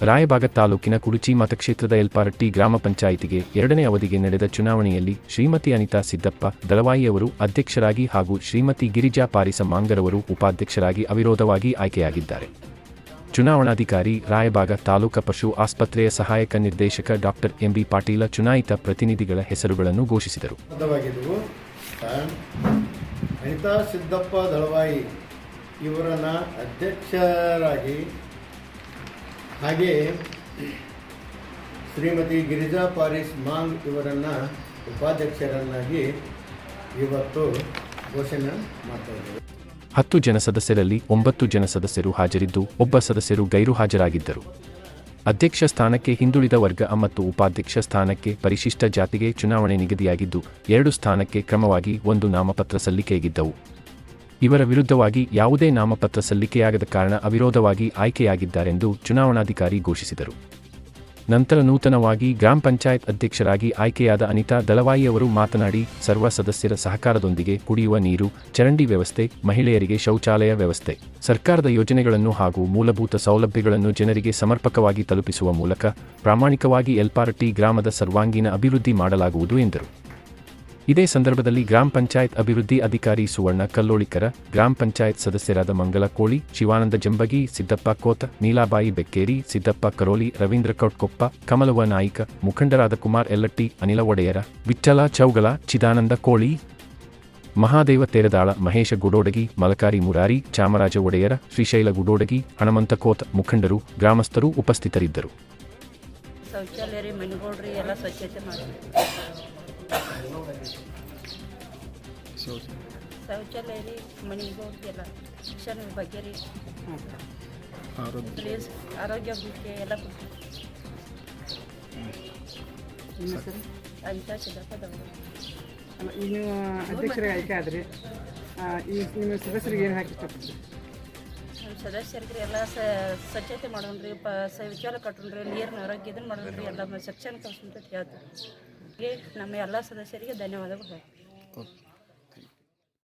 ರಾಯಬಾಗ ತಾಲೂಕಿನ ಕುರುಚಿ ಮತಕ್ಷೇತ್ರದ ಎಲ್ಪಾರಟ್ಟಿ ಗ್ರಾಮ ಪಂಚಾಯಿತಿಗೆ ಎರಡನೇ ಅವಧಿಗೆ ನಡೆದ ಚುನಾವಣೆಯಲ್ಲಿ ಶ್ರೀಮತಿ ಅನಿತಾ ಸಿದ್ದಪ್ಪ ದಳವಾಯಿಯವರು ಅಧ್ಯಕ್ಷರಾಗಿ ಹಾಗೂ ಶ್ರೀಮತಿ ಗಿರಿಜಾ ಪಾರಿಸ ಮಾಂಗರವರು ಉಪಾಧ್ಯಕ್ಷರಾಗಿ ಅವಿರೋಧವಾಗಿ ಆಯ್ಕೆಯಾಗಿದ್ದಾರೆ. ಚುನಾವಣಾಧಿಕಾರಿ ರಾಯಭಾಗ ತಾಲೂಕ ಪಶು ಆಸ್ಪತ್ರೆಯ ಸಹಾಯಕ ನಿರ್ದೇಶಕ ಡಾಕ್ಟರ್ ಎಂಬಿ ಪಾಟೀಲ ಚುನಾಯಿತ ಪ್ರತಿನಿಧಿಗಳ ಹೆಸರುಗಳನ್ನು ಘೋಷಿಸಿದರು. ಅನಿತಾ ಸಿದ್ದಪ್ಪ ದಳವಾಯಿ ಇವರನ್ನು ಅಧ್ಯಕ್ಷರಾಗಿ ಹಾಗೆ ಶ್ರೀಮತಿ ಗಿರಿಜಾ ಪಾರಿಸ್ ಮಾಂಗ್ ಇವರನ್ನು ಉಪಾಧ್ಯಕ್ಷರನ್ನಾಗಿ ಇವತ್ತು ಘೋಷಣೆ ಮಾಡ್ತಾ ಹತ್ತು ಜನ ಸದಸ್ಯರಲ್ಲಿ ಒಂಬತ್ತು ಜನ ಸದಸ್ಯರು ಹಾಜರಿದ್ದು ಒಬ್ಬ ಸದಸ್ಯರು ಗೈರು ಹಾಜರಾಗಿದ್ದರು. ಅಧ್ಯಕ್ಷ ಸ್ಥಾನಕ್ಕೆ ಹಿಂದುಳಿದ ವರ್ಗ ಮತ್ತು ಉಪಾಧ್ಯಕ್ಷ ಸ್ಥಾನಕ್ಕೆ ಪರಿಶಿಷ್ಟ ಜಾತಿಗೆ ಚುನಾವಣೆ ನಿಗದಿಯಾಗಿದ್ದು ಎರಡು ಸ್ಥಾನಕ್ಕೆ ಕ್ರಮವಾಗಿ ಒಂದು ನಾಮಪತ್ರ ಸಲ್ಲಿಕೆಯಾಗಿದ್ದವು. ಇವರ ವಿರುದ್ಧವಾಗಿ ಯಾವುದೇ ನಾಮಪತ್ರ ಸಲ್ಲಿಕೆಯಾಗದ ಕಾರಣ ಅವಿರೋಧವಾಗಿ ಆಯ್ಕೆಯಾಗಿದ್ದಾರೆಂದು ಚುನಾವಣಾಧಿಕಾರಿ ಘೋಷಿಸಿದರು. ನಂತರ ನೂತನವಾಗಿ ಗ್ರಾಮ ಪಂಚಾಯತ್ ಅಧ್ಯಕ್ಷರಾಗಿ ಆಯ್ಕೆಯಾದ ಅನಿತಾ ದಳವಾಯಿಯವರು ಮಾತನಾಡಿ, ಸರ್ವ ಸದಸ್ಯರ ಸಹಕಾರದೊಂದಿಗೆ ಕುಡಿಯುವ ನೀರು, ಚರಂಡಿ ವ್ಯವಸ್ಥೆ, ಮಹಿಳೆಯರಿಗೆ ಶೌಚಾಲಯ ವ್ಯವಸ್ಥೆ, ಸರ್ಕಾರದ ಯೋಜನೆಗಳನ್ನು ಹಾಗೂ ಮೂಲಭೂತ ಸೌಲಭ್ಯಗಳನ್ನು ಜನರಿಗೆ ಸಮರ್ಪಕವಾಗಿ ತಲುಪಿಸುವ ಮೂಲಕ ಪ್ರಾಮಾಣಿಕವಾಗಿ ಎಲ್ಪಾರಟ್ಟಿ ಗ್ರಾಮದ ಸರ್ವಾಂಗೀಣ ಅಭಿವೃದ್ಧಿ ಮಾಡಲಾಗುವುದು ಎಂದರು. ಇದೇ ಸಂದರ್ಭದಲ್ಲಿ ಗ್ರಾಮ ಪಂಚಾಯತ್ ಅಭಿವೃದ್ಧಿ ಅಧಿಕಾರಿ ಸುವರ್ಣ ಕಲ್ಲೋಳಿಕರ, ಗ್ರಾಮ ಪಂಚಾಯತ್ ಸದಸ್ಯರಾದ ಮಂಗಲ ಕೋಳಿ, ಶಿವಾನಂದ ಜಂಬಗಿ, ಸಿದ್ದಪ್ಪ ಕೋತ, ನೀಲಾಬಾಯಿ ಬೆಕ್ಕೇರಿ, ಸಿದ್ದಪ್ಪ ಕರೋಲಿ, ರವೀಂದ್ರ ಕೌಟ್ಕೊಪ್ಪ ಕಮಲವ ನಾಯಿಕ, ಮುಖಂಡರಾದ ಕುಮಾರ್ ಎಲ್ಲಟ್ಟಿ, ಅನಿಲ ಒಡೆಯರ ವಿಠಲ ಚೌಗಲ, ಚಿದಾನಂದ ಕೋಳಿ, ಮಹಾದೇವ ತೇರದಾಳ, ಮಹೇಶ ಗುಡೋಡಗಿ, ಮಲಕಾರಿ ಮುರಾರಿ, ಚಾಮರಾಜ ಒಡೆಯರ, ಶ್ರೀಶೈಲ ಗುಡೋಡಗಿ, ಹಣಮಂತ ಕೋತ್ ಮುಖಂಡರು, ಗ್ರಾಮಸ್ಥರು ಉಪಸ್ಥಿತರಿದ್ದರು. ಶೌಚಾಲಯ ಎಲ್ಲ ಸ್ವಚ್ಛತೆ ಮಾಡಿ ಶೌಚಾಲಯ ರೀ ಎಲ್ಲ ಶಿಕ್ಷಣ ಬಗ್ಗೆ ರೀ ಪ್ಲೇಸ್ ಆರೋಗ್ಯ ಬಗ್ಗೆ ಎಲ್ಲ ಅಂತ ಅಧ್ಯಕ್ಷರಿಗೆ ಆಯ್ಕೆ ಆದ್ರಿ ನಿಮ್ಮ ಸದಸ್ಯರಿಗೆ ಏನು ಹಾಕಿ ಸದಸ್ಯರಿಗೆ ಎಲ್ಲ ಸ್ವಚ್ಛತೆ ಮಾಡೋಣ್ರಿ ಪ ಶೌಚಾಲಯ ನೀರಿನ ಆರೋಗ್ಯ ಇದನ್ನು ಮಾಡೋಣ್ರಿ ಎಲ್ಲ ಶಿಕ್ಷಣ ಕಳ್ಸಂತ ಹೇಳ್ತೀವಿ ಹೀಗೆ ನಮ್ಮ ಎಲ್ಲ ಸದಸ್ಯರಿಗೆ ಧನ್ಯವಾದಗಳು.